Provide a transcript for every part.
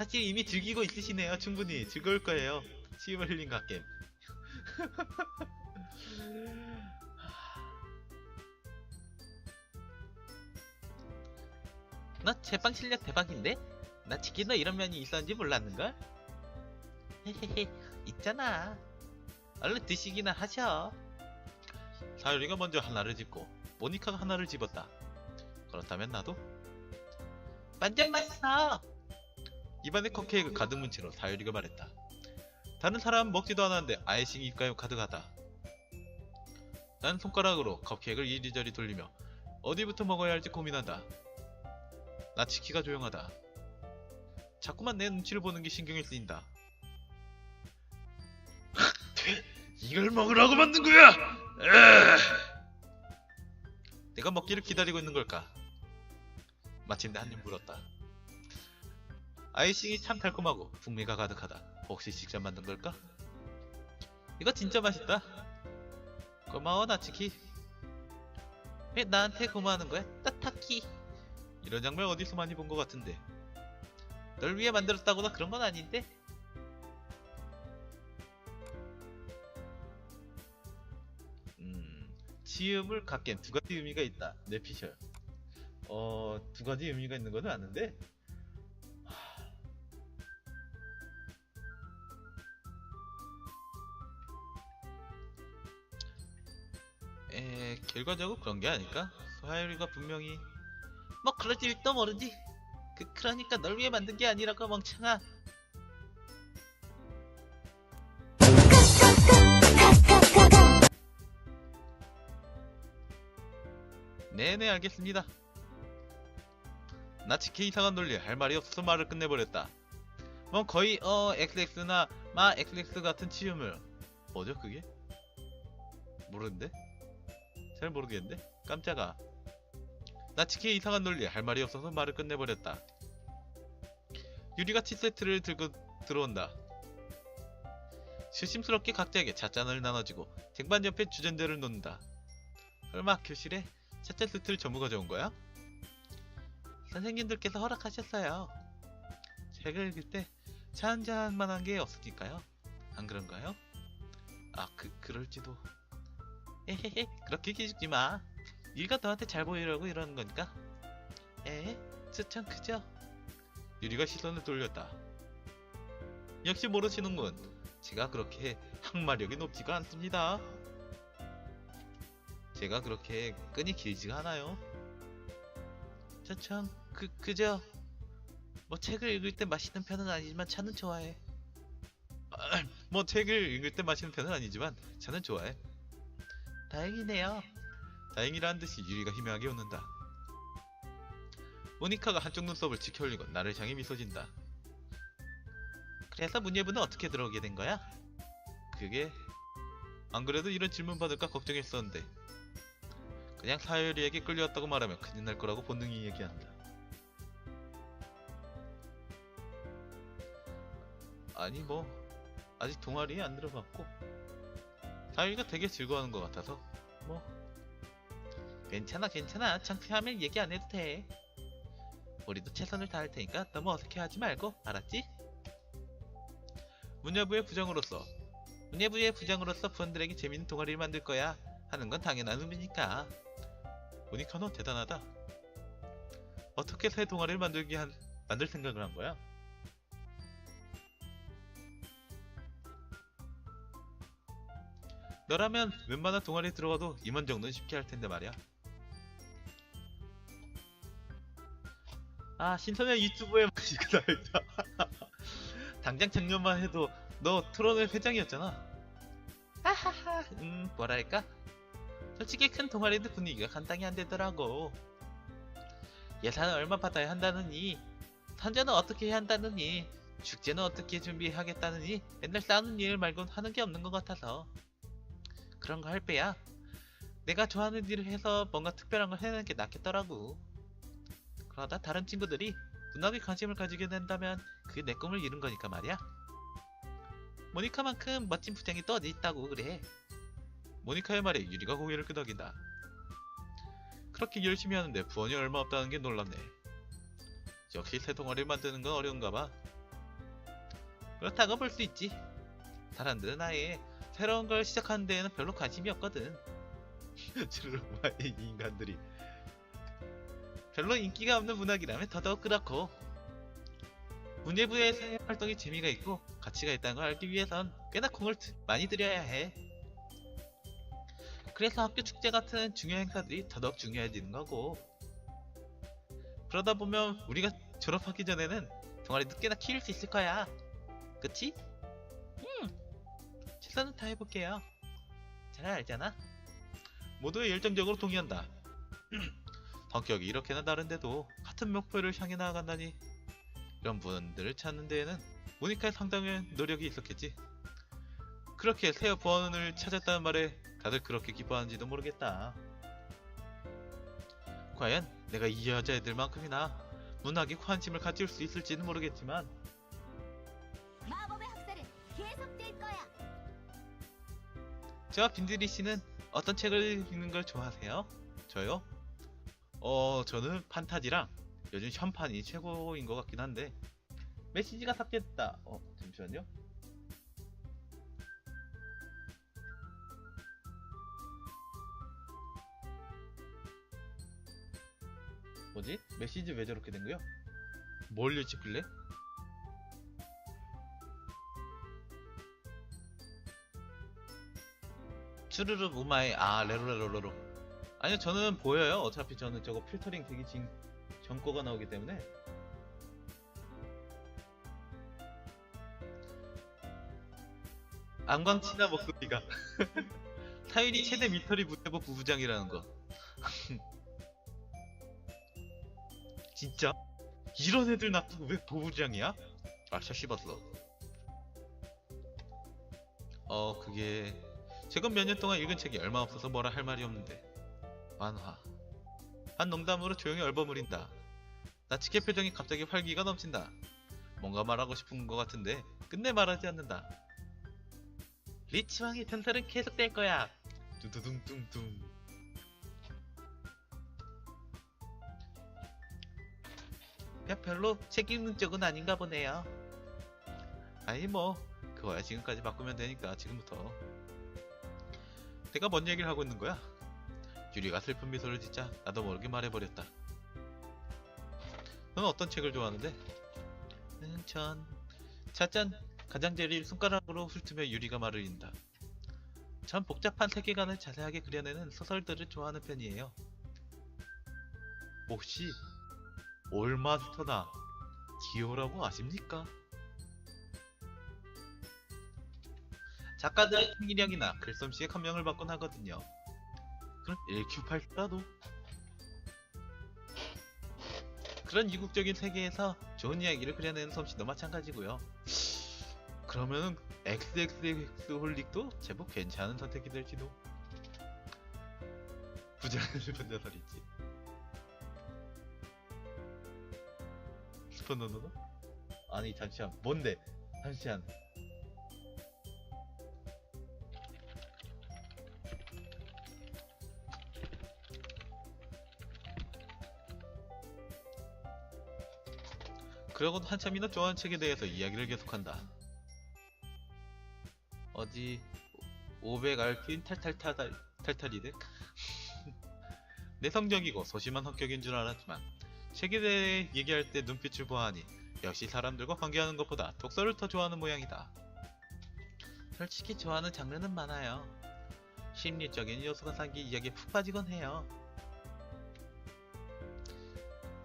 사실 이미 즐기고 있으시네요. 충분히 즐거울 거예요. 치유 힐링 갓겜. 너 제빵 실력 대박인데? 나 치킨 너 이런 면이 있었는지 몰랐는걸? 헤헤헤 있잖아 얼른 드시기나 하셔 사유리가 먼저 하나를 집고 모니카가 하나를 집었다 그렇다면 나도? 완전 맛있어 입안에 컵케이크 가득 문 채로 사유리가 말했다 다른 사람 먹지도 않았는데 아이싱 입가에 가득하다 난 손가락으로 컵케이크를 이리저리 돌리며 어디부터 먹어야 할지 고민한다 나 치키가 조용하다. 자꾸만 내 눈치를 보는 게 신경이 쓰인다. 이걸 먹으라고 만든 거야! 내가 먹기를 기다리고 있는 걸까? 마침내 한 입 물었다. 아이싱이 참 달콤하고 풍미가 가득하다. 혹시 직접 만든 걸까? 이거 진짜 맛있다. 고마워 나치키. 왜 나한테 고마워하는 거야? 따타키. 이런 장면 어디서 많이 본 것 같은데 널 위해 만들었다거나 그런 건 아닌데? 음, 치음을 갖기엔 두 가지 의미가 있다. 내피셜. 어, 두 가지 의미가 있는 건 아는데 결과적으로 그런 게 아닐까? 소하율이가 분명히 뭐 그럴지도 모르지. 그 그러니까 널 위해 만든 게 아니라고 멍청아. 네네 알겠습니다. 나치케 이상한 논리 할 말이 없어서 말을 끝내버렸다. 뭐 거의 어 XX나 마 XX 같은 치음을 뭐죠 그게? 모르는데? 잘 모르겠는데? 깜짝아. 나치키의 이상한 논리 할 말이 없어서 말을 끝내버렸다. 유리가 티세트를 들고 들어온다. 조심스럽게 각자에게 찻잔을 나눠주고 쟁반 옆에 주전대를 놓는다. 설마 교실에 찻잔 세트를 전부 가져온 거야? 선생님들께서 허락하셨어요. 책을 읽을 때 차 한 잔만한 게 없으니까요. 안 그런가요? 아, 그, 그럴지도. 에헤헤, 그렇게 기죽지 마. 네가 너한테 잘 보이려고 이러는 거니까. 에? 저참 크죠? 유리가 시선을 돌렸다. 역시 모르시는군. 제가 그렇게 항마력이 높지가 않습니다. 제가 그렇게 끈이 길지가 않아요. 저참 그 그저 뭐 책을 읽을 때 마시는 편은 아니지만 차는 좋아해. 아, 뭐 책을 읽을 때 마시는 편은 아니지만 차는 좋아해. 다행이네요. 다행이라는 듯이 유리가 희미하게 웃는다. 모니카가 한쪽 눈썹을 치켜 올리고 나를 향해 미소 진다. 그래서 문예부는 어떻게 들어오게 된 거야? 그게 안 그래도 이런 질문 받을까 걱정했었는데 그냥 사유리에게 끌려왔다고 말하면 큰일 날 거라고 본능이 얘기한다. 아니 뭐 아직 동아리에 안 들어갔고 사유리가 되게 즐거워하는 것 같아서. 뭐. 괜찮아 괜찮아. 창피하면 얘기 안 해도 돼. 우리도 최선을 다할 테니까 너무 어색해하지 말고 알았지? 문예부의 부장으로서. 문예부의 부장으로서 부원들에게 재밌는 동아리를 만들 거야 하는 건 당연한 의미니까. 모니카 너 대단하다. 어떻게 새 동아리를 만들게 한 만들 생각을 한 거야? 너라면 웬만한 동아리에 들어가도 임원 정도는 쉽게 할 텐데 말이야. 아 신선한 유튜브에 이거 나있다 당장 작년만 해도 너 트론의 회장이었잖아. 하하하. 음 뭐랄까. 솔직히 큰 동아리들 분위기가 간당히 안 되더라고. 예산을 얼마 받아야 한다느니, 선전은 어떻게 해야 한다느니, 축제는 어떻게 준비하겠다느니 맨날 싸우는 일 말곤 하는 게 없는 것 같아서. 그런 거 할 빼야 내가 좋아하는 일을 해서 뭔가 특별한 걸 해내는 게 낫겠더라고. 그러다 다른 친구들이 문학에 관심을 가지게 된다면 그게 내 꿈을 이룬 거니까 말이야. 모니카만큼 멋진 부장이 또 어디 있다고 그래. 모니카의 말에 유리가 고개를 끄덕인다. 그렇게 열심히 하는데 부원이 얼마 없다는 게 놀랍네. 역시 새 동아리를 만드는 건 어려운가 봐. 그렇다고 볼 수 있지. 사람들은 아예 새로운 걸 시작하는 데에는 별로 관심이 없거든. 주로 이 인간들이 별로 인기가 없는 문학이라면 더더욱 그렇고 문예부의 활동이 재미가 있고 가치가 있다는 걸 알기 위해선 꽤나 공을 드- 많이 들여야 해. 그래서 학교 축제 같은 중요한 행사들이 더더욱 중요해지는 거고 그러다 보면 우리가 졸업하기 전에는 동아리도 꽤나 키울 수 있을 거야. 그치? 음, 최선은 다해볼게요. 잘 알잖아. 모두 열정적으로 동의한다. 성격이 이렇게나 다른데도 같은 목표를 향해 나아간다니 이런 분들을 찾는 데에는 모니카의 상당한 노력이 있었겠지. 그렇게 새 부원을 찾았다는 말에 다들 그렇게 기뻐하는지도 모르겠다. 과연 내가 이 여자애들만큼이나 문학에 관심을 가질 수 있을지는 모르겠지만 저와 빈드리 씨는 어떤 책을 읽는 걸 좋아하세요? 저요? 어, 저는 판타지랑 요즘 현판이 최고인 것 같긴 한데 메시지가 삭제됐다. 어, 잠시만요. 뭐지? 메시지 왜 저렇게 된 거야? 뭘 찍길래? 추르르 우마이 아 레로레로로로. 아니요 저는 보여요. 어차피 저는 저거 필터링 되기 진 전거가 나오기 때문에. 안광치나 목소리가. 타율이 최대 미터리 무대보 부부장이라는 거. 진짜? 이런 애들 놔두고 왜 부부장이야? 아차 씹었어 어 그게 최근 몇 년 동안 읽은 책이 얼마 없어서 뭐라 할 말이 없는데. 만화. 한 농담으로 조용히 얼버무린다. 나치의 표정이 갑자기 활기가 넘친다. 뭔가 말하고 싶은 것 같은데 끝내 말하지 않는다. 리치왕의 전설은 계속될 거야. 두두둥둥둥. 별로 책 읽는 쪽은 아닌가 보네요. 아니 뭐 그거야. 지금까지 바꾸면 되니까 지금부터 내가 뭔 얘기를 하고 있는 거야? 유리가 슬픈 미소를 짓자 나도 모르게 말해버렸다. 너는 어떤 책을 좋아하는데? 음, 전... 차짠! 가장자리를 손가락으로 훑으며 유리가 말을 잇는다. 전 복잡한 세계관을 자세하게 그려내는 소설들을 좋아하는 편이에요. 혹시 올마스터나 기호라고 아십니까? 작가들의 창의력이나 글솜씨에 감명을 받곤 하거든요. 그럼 1Q84도 그런 이국적인 세계에서 좋은 이야기를 그려내는 솜씨도 마찬가지고요. 그러면은 XXX 홀릭도 제법 괜찮은 선택이 될지도. 부자를 본 녀석이지. 스펀너너? 아니 잠시만 뭔데? 잠시만. 그러곤 한참이나 좋아하는 책에 대해서 이야기를 계속한다. 어디 500RP인 탈탈탈탈 탈탈이드? 내성적이고 소심한 성격인 줄 알았지만 책에 대해 얘기할 때 눈빛을 보아하니 역시 사람들과 관계하는 것보다 독서를 더 좋아하는 모양이다. 솔직히 좋아하는 장르는 많아요. 심리적인 요소가 담긴 이야기에 푹 빠지곤 해요.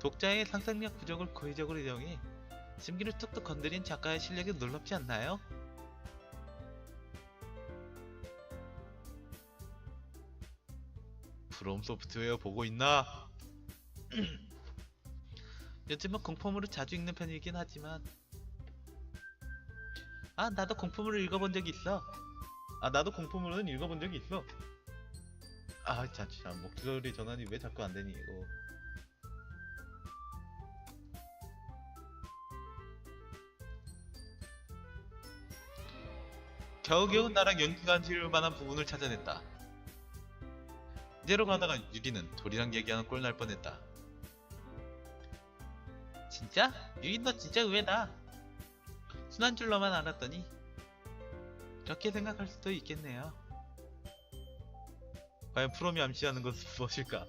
독자의 상상력 부족을 고의적으로 이용해 심기를 툭툭 건드린 작가의 실력이 놀랍지 않나요? 프롬 소프트웨어 보고 있나? 요즘은 공포물을 자주 읽는 편이긴 하지만. 아 나도 공포물을 읽어본 적이 있어. 아 나도 공포물은 읽어본 적이 있어. 아 잠시만. 목소리 전환이 왜 자꾸 안되니 이거 겨우겨우 나랑 연기가 지을 만한 부분을 찾아냈다. 이대로 가다가 유리는 돌이랑 얘기하는 꼴 날 뻔했다. 진짜? 유리 너 진짜 의외다. 순한 줄로만 알았더니 그렇게 생각할 수도 있겠네요. 과연 프롬이 암시하는 것은 무엇일까?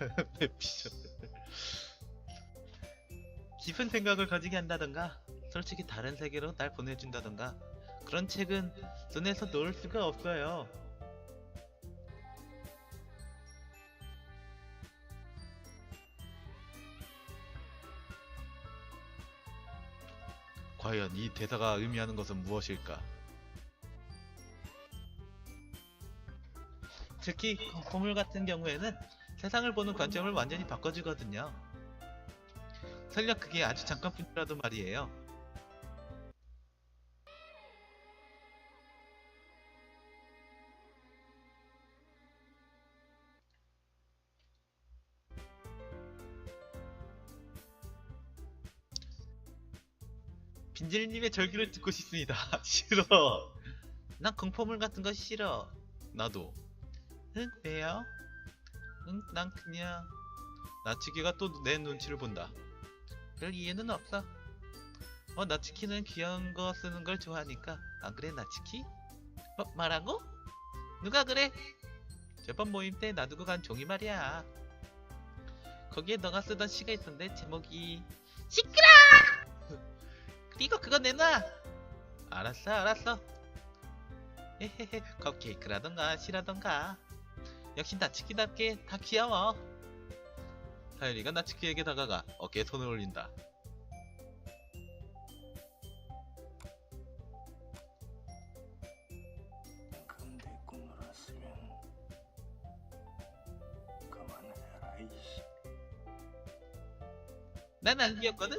깊은 생각을 가지게 한다던가 솔직히 다른 세계로 날 보내준다던가 그런 책은 손에서 놓을 수가 없어요. 과연 이 대사가 의미하는 것은 무엇일까? 특히 거물 같은 경우에는 세상을 보는 관점을 완전히 바꿔주거든요. 설령 그게 아주 잠깐뿐이라도 말이에요. 빈질님의 절규를 듣고 싶습니다. 싫어. 난 공포물 같은 거 싫어. 나도. 응, 왜요? 응, 난 그냥 나치키가 또 내 눈치를 본다. 별 이유는 없어. 어, 나치키는 귀여운 거 쓰는 걸 좋아하니까. 안 그래, 나치키? 어, 말하고? 누가 그래? 저번 모임 때 놔두고 간 종이 말이야. 거기에 너가 쓰던 시가 있었는데 제목이 시끄러! 그리고 그거 내놔. 알았어, 알았어. 헤헤헤, 컵케이크라던가 시라던가. 역시 나치키답게 다 귀여워. 사유리가 나치키에게 다가가 어깨에 손을 올린다. 근데 꿈을 왔으면 그만해라 이씨 난 안 귀엽거든?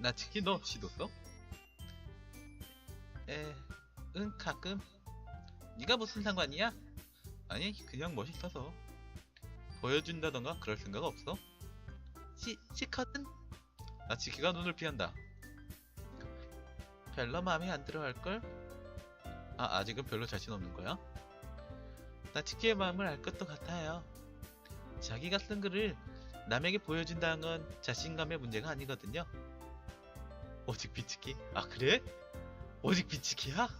나치키 너 시도 써? 에, 응 가끔. 네가 무슨 상관이야? 아니 그냥 멋있어서. 보여준다던가 그럴 생각 없어? 시, 시커든? 나 치키가 눈을 피한다. 별로 마음에 안 들어 할걸? 아 아직은 별로 자신 없는 거야? 나 치키의 마음을 알 것도 같아요. 자기가 쓴 글을 남에게 보여준다는 건 자신감의 문제가 아니거든요. 오직 비치키? 아 그래? 오직 비치키야?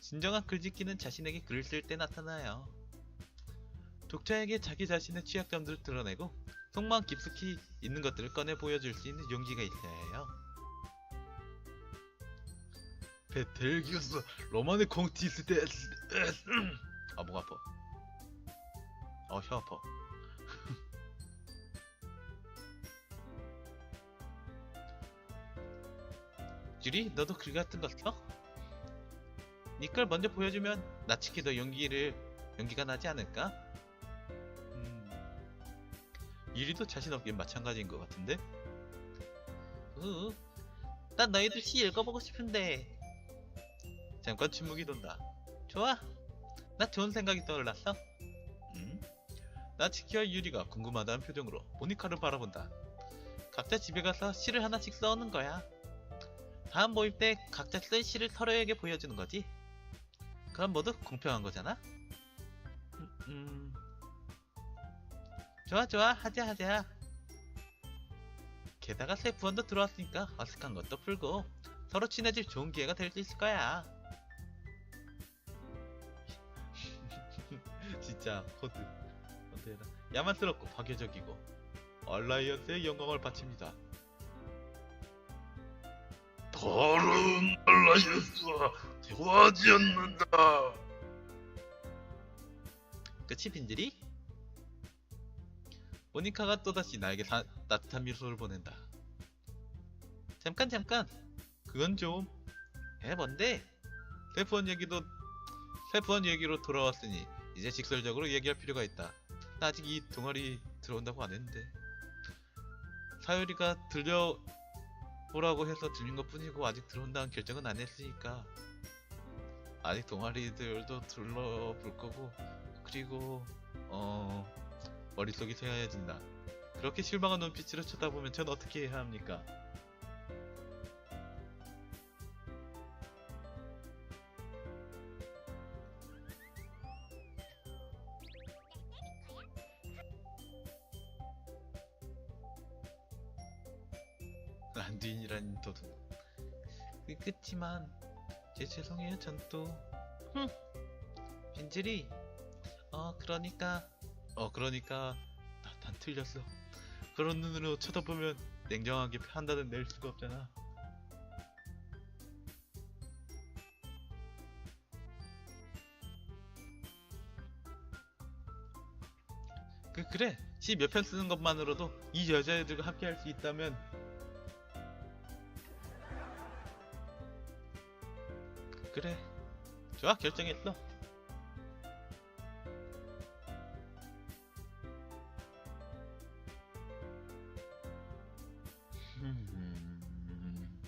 진정한 글짓기는 자신에게 글을 쓸 때 나타나요. 독자에게 자기 자신의 취약점들을 드러내고 속마음 깊숙이 있는 것들을 꺼내 보여줄 수 있는 용기가 있어야 해요. 베텔기우스 로마네 콩티스 데스 아목 아파 어혀 아파 유리 너도 글 같은 거 써? 니걸 먼저 보여주면 나치키 더 용기를 용기가 나지 않을까? 음, 유리도 자신 없긴 마찬가지인 것 같은데? 으, 난 너희들 시 읽어보고 싶은데 잠깐 침묵이 돈다 좋아 나 좋은 생각이 떠올랐어 음? 나치키와 유리가 궁금하다는 표정으로 모니카를 바라본다 각자 집에 가서 시를 하나씩 써오는 거야 다음 모임 때 각자 쓴 시를 서로에게 보여주는 거지. 그럼 모두 공평한 거잖아? 음, 음. 좋아, 좋아. 하자, 하자. 게다가 새 부원도 들어왔으니까 어색한 것도 풀고 서로 친해질 좋은 기회가 될 수 있을 거야. 진짜 코드. 야만스럽고 파괴적이고 얼라이언스의 영광을 바칩니다. 다른 알라이언스와 대화하지 않는다 끝이 빈들이? 모니카가 또다시 나에게 다, 따뜻한 미소를 보낸다. 잠깐 잠깐 그건 좀 에 뭔데? 세프원 얘기도 세프원 얘기로 돌아왔으니 이제 직설적으로 얘기할 필요가 있다. 나 아직 이 동아리 들어온다고 안 했는데 사유리가 들려 보라고 해서 들린 것 뿐이고 아직 들어온다는 결정은 안 했으니까 아직 동아리들도 들러볼 거고 그리고 어 머릿속이 새하얘진다. 그렇게 실망한 눈빛으로 쳐다보면 전 어떻게 해야 합니까? 만두인이라는 도둑. 그, 그치만 제 죄송해요 전 또. 흠. 빈질이. 어 그러니까 어 그러니까 나, 난 틀렸어. 그런 눈으로 쳐다보면 냉정하게 판단은 낼 수가 없잖아. 그 그래 시 몇 편 쓰는 것만으로도 이 여자애들과 함께 할 수 있다면 그래. 좋아 결정했어 음.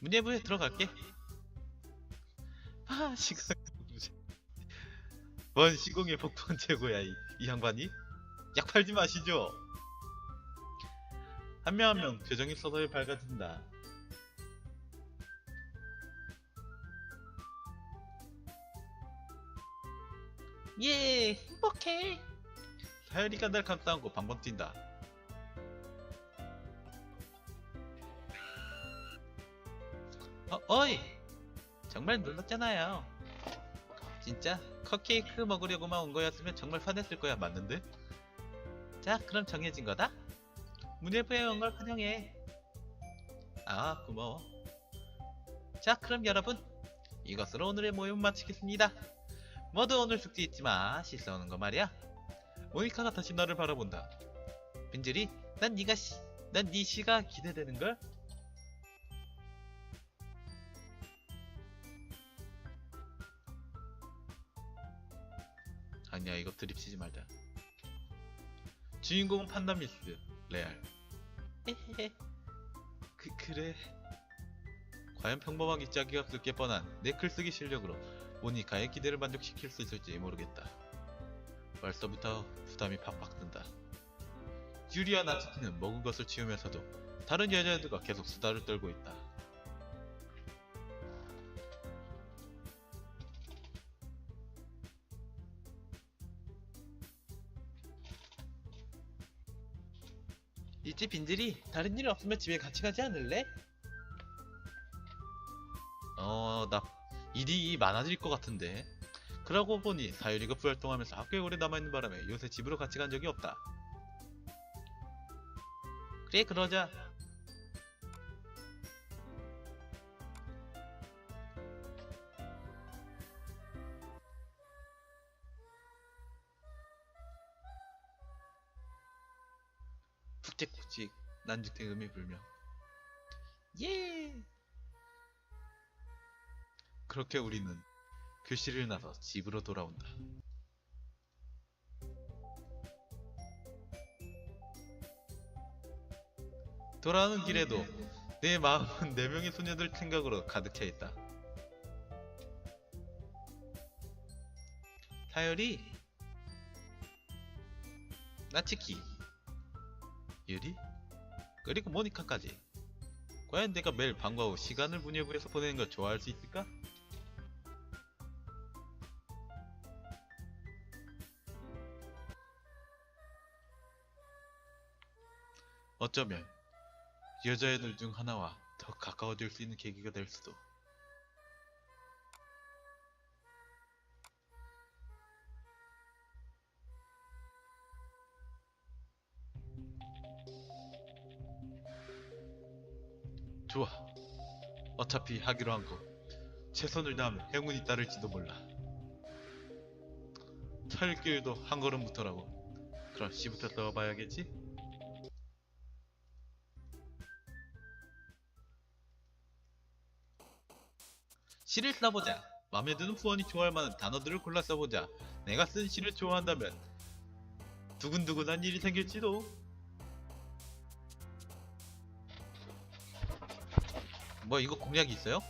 문예부에 들어갈게. 아 시간 뭔 시공의 폭풍 최고야 이, 이 양반이? 약 팔지 마시죠. 한 명 한명 교정이 서서히 밝아진다 예 행복해. 사연이가 날 감싸안고 방방 뛴다. 어, 어이 정말 놀랐잖아요. 진짜 컵케이크 먹으려고만 온 거였으면 정말 화냈을 거야 맞는데? 자 그럼 정해진 거다? 문예부에 온 걸 환영해. 아 고마워. 자 그럼 여러분 이것으로 오늘의 모임 마치겠습니다 모두 오늘 숙제 잊지 마. 씻어오는 거 말이야. 모니카가 다시 너를 바라본다. 빈질이 난 네가 시, 난네 시가 기대되는걸? 아니야 이거 드립치지 말자. 주인공은 판다미스 레알. 에헤헤. 그, 그래. 과연 평범하게 짜기가 쓸게 뻔한 내 글쓰기 실력으로 모니카의 기대를 만족시킬 수 있을지 모르겠다. 벌써부터 부담이 팍팍 든다. 유리와 나츠키는 먹은 것을 치우면서도 다른 여자애들과 계속 수다를 떨고 있다. 있지 빈들이? 다른 일 없으면 집에 같이 가지 않을래? 어, 나 일이 많아질 것 같은데. 그러고 보니 사유리가 부활동하면서 학교에 오래 남아있는 바람에 요새 집으로 같이 간 적이 없다. 그래, 그러자. 푹직푹직 난죽된 음이 불며 예! 그렇게 우리는 교실을 나서 집으로 돌아온다. 돌아오는 길에도 내 마음은 네 명의 소녀들 생각으로 가득 차 있다. 타열이, 나치키, 유리, 그리고 모니카까지. 과연 내가 매일 방과 후 시간을 문예부에서 보내는 걸 좋아할 수 있을까? 어쩌면 여자애들 중 하나와 더 가까워질 수 있는 계기가 될 수도. 좋아. 어차피 하기로 한 거. 최선을 다하면 행운이 따를지도 몰라. 철길도 한 걸음부터라고. 그럼 씨부터 써봐야겠지? 시를 써보자. 마음에 드는 후원이 좋아할 만한 단어들을 골라 써보자. 내가 쓴 시를 좋아한다면 두근두근한 일이 생길지도. 뭐 이거 공약이 있어요?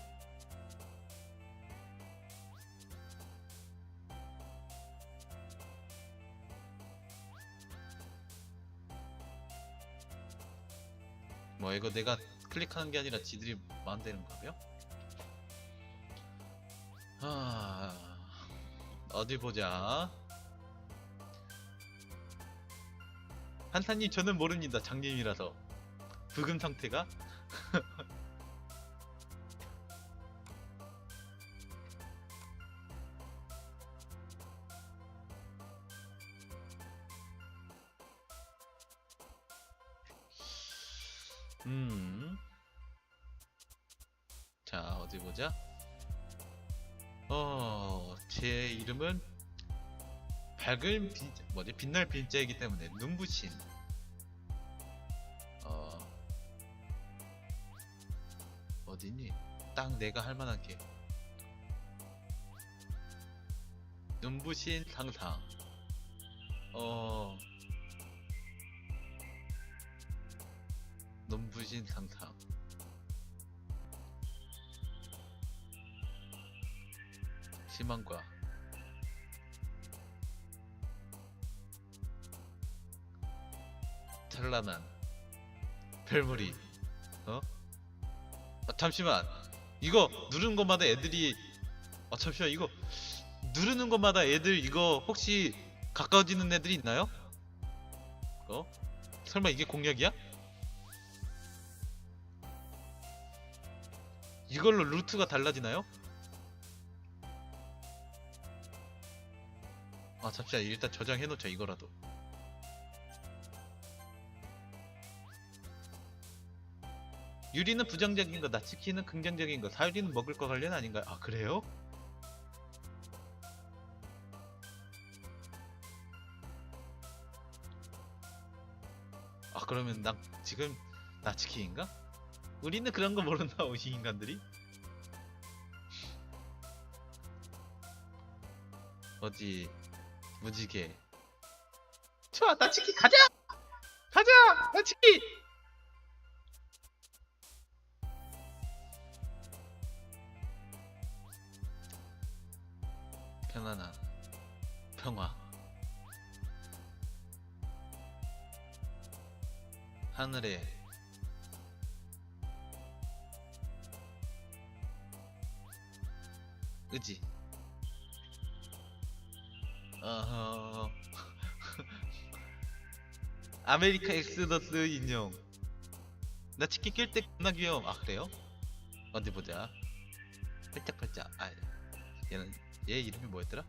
뭐 이거 내가 클릭하는 게 아니라 지들이 마음대로 거고요? 아 어디 보자. 한타님 저는 모릅니다. 장님이라서 부금 상태가 빈, 뭐지? 빛날 빈자이기 때문에 눈부신. 어, 어디니? 딱 내가 할 만한 게. 눈부신 상상. 어, 눈부신 상상. 희망과 찬란한 별무리 어? 아, 잠시만 이거 누르는 것마다 애들이 아 잠시만 이거 누르는 것마다 애들 이거 혹시 가까워지는 애들이 있나요? 어? 설마 이게 공략이야? 이걸로 루트가 달라지나요? 아 잠시만 일단 저장해놓자 이거라도 유리는 부정적인 거, 나치키는 긍정적인 거, 사유리는 먹을 거 관련 아닌가요? 아 그래요? 아 그러면 나 지금 나치키인가? 우리는 그런 거 모른다 이 인간들이? 어디 무지개 좋아 나치키 가자 가자 나치키 편안한 평화. 하늘에. 의지. 어허. 아메리카 엑스더스 인형. 나 치킨 낄 때 겁나 귀여움 아 그래요? 어디 보자. 팔짝팔짝. 아 얘는 얘 이름이 뭐였더라?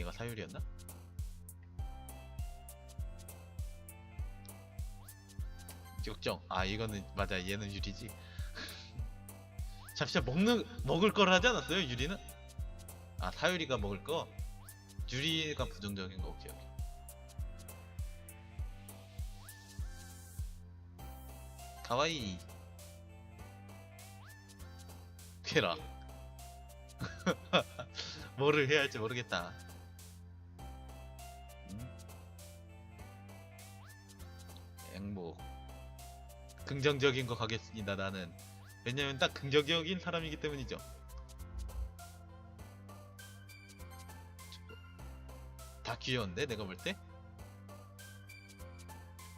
얘가 사유리였나? 걱정. 아 이거는 맞아. 얘는 유리지. 잠시만 먹는 먹을 걸 하지 않았어요 유리는? 아 사유리가 먹을 거? 유리가 부정적인 거. 오케이 오케이. 가와이. 캐라 뭐를 해야 할지 모르겠다. 음? 행복 긍정적인 거 가겠습니다 나는. 왜냐면 딱 긍정적인 사람이기 때문이죠. 다 귀여운데 내가 볼 때?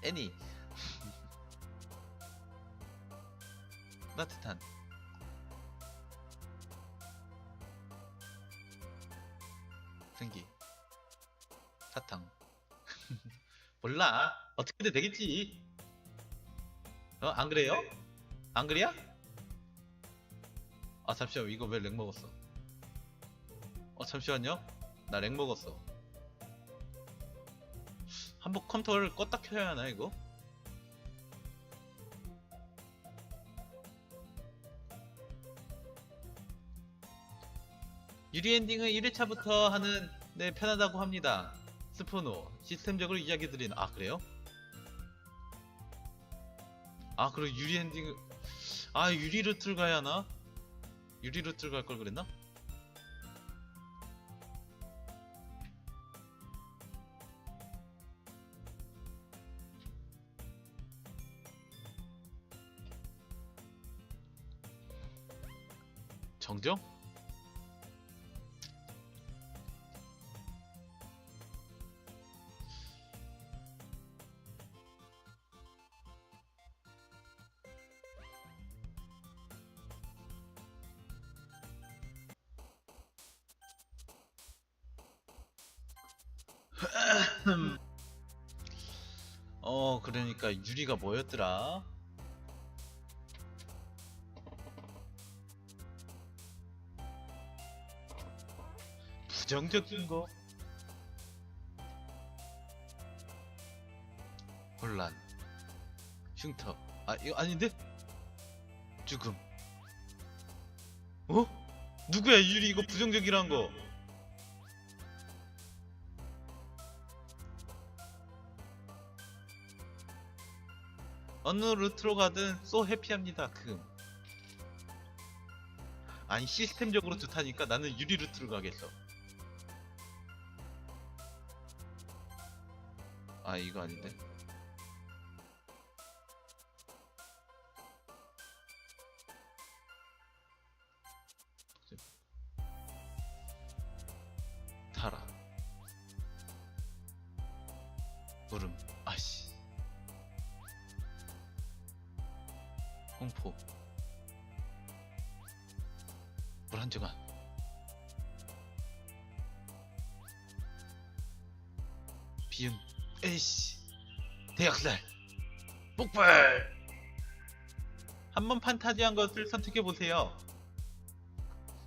애니. 따뜻한 생기. 사탕. 몰라. 어떻게든 되겠지. 어 안 그래요? 안 그래야? 아 잠시만 이거 왜 렉 먹었어? 어 잠시만요. 나 렉 먹었어. 한번 컴퓨터를 껐다 켜야 하나 이거? 유리 엔딩은 1회차부터 하는 네 편하다고 합니다. 스포노 시스템적으로 이야기 드리는 아 그래요? 아 그럼 유리 엔딩을 아 유리 루트를 가야 하나? 유리 루트를 갈 걸 그랬나? 정정? 그러니까 유리가 뭐였더라? 부정적인 거? 혼란 흉터 아 이거 아닌데? 죽음 어? 누구야 유리 이거 부정적이란 거 어느 루트로 가든 쏘 해피합니다 금 아니 시스템적으로 좋다니까 나는 유리 루트로 가겠어. 아 이거 아닌데 한번 판타지한 것을 선택해 보세요.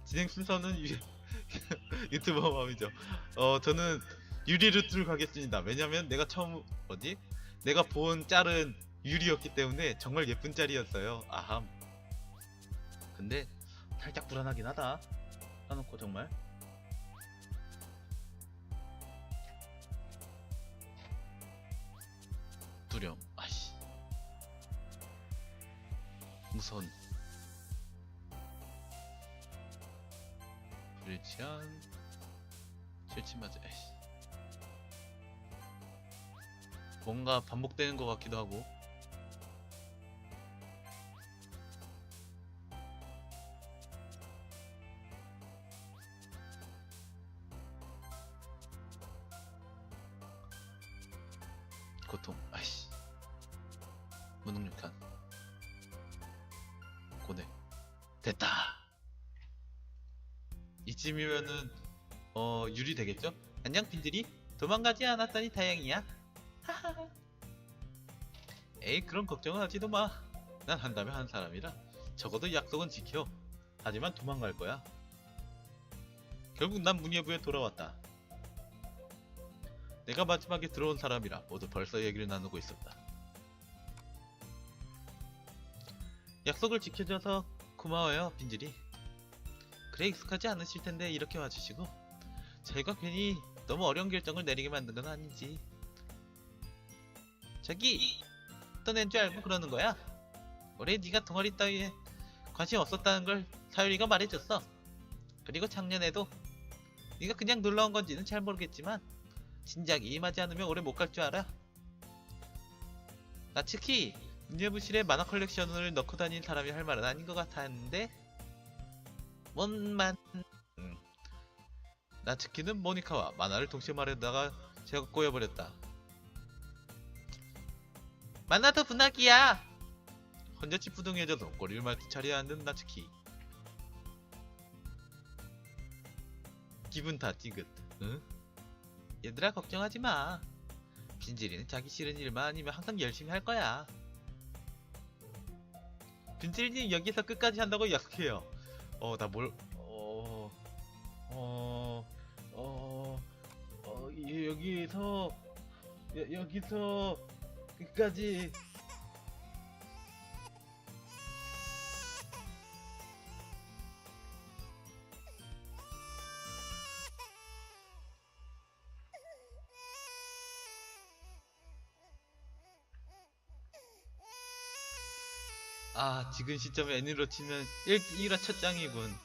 진행 순서는 유, 유튜버 마음이죠. 어 저는 유리 루트를 가겠습니다. 왜냐면 내가 처음 뭐지? 내가 본 짤은 유리였기 때문에 정말 예쁜 짤이었어요. 아함. 근데 살짝 불안하긴 하다. 까놓고 정말. 두려움. 무선. 불치한 실치맞아. 에이씨. 뭔가 반복되는 것 같기도 하고. 고통. 아이씨. 무능력한 됐다. 이쯤이면은 어 유리 되겠죠? 안녕 빈들이. 도망가지 않았다니 다행이야. 하하하. 에이 그런 걱정은 하지도 마 난 한다면 한 사람이라. 적어도 약속은 지켜. 하지만 도망갈 거야. 결국 난 문예부에 돌아왔다. 내가 마지막에 들어온 사람이라 모두 벌써 얘기를 나누고 있었다. 약속을 지켜줘서 고마워요, 빈질이. 그래 익숙하지 않으실 텐데 이렇게 와주시고 저희가 괜히 너무 어려운 결정을 내리게 만든 건 아니지. 저기 떠낸 줄 알고 그러는 거야. 올해 네가 동아리 따위에 관심 없었다는 걸 사유리가 말해줬어. 그리고 작년에도 네가 그냥 놀러 온 건지는 잘 모르겠지만 진작에 임하지 않으면 오래 못 갈 줄 알아. 나 특히 문예부실에 만화 컬렉션을 넣고 다닌 사람이 할 말은 아닌 것 같았는데 뭔만 음. 나츠키는 모니카와 만화를 동시에 말하다가 제가 꼬여버렸다. 만화도 분학이야! 혼자 찌푸둥해져서 꼬리를 말듯 차려야 하는 나츠키 기분 다 찌긋 응? 얘들아 걱정하지마. 빈질이는 자기 싫은 일만 아니면 항상 열심히 할 거야 빈질님 여기서 끝까지 한다고 약속해요. 어, 나 뭘, 어, 어, 어, 어, 이- 여기서, 여, 여기서 끝까지. 아, 지금 시점에 애니로 치면 1, 1화 첫 장이군.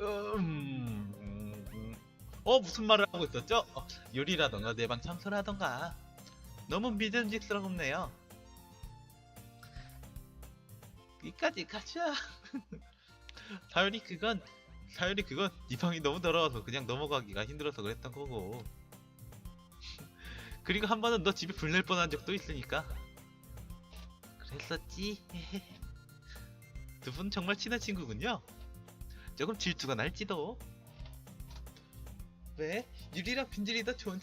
음. 어, 무슨 말을 하고 있었죠? 어, 요리라던가 내방 참소라던가. 너무 믿음직스럽네요. 여기까지 가자. 사연이 그건, 사연이 그건 네 방이 너무 더러워서 그냥 넘어가기가 힘들어서 그랬던 거고. 그리고 한 번은 너 집에 불낼 뻔한 적도 있으니까. 그랬었지. 두 분 정말 친한 친구군요. 조금 질투가 날지도. 왜? 유리랑 빈질이 더 좋은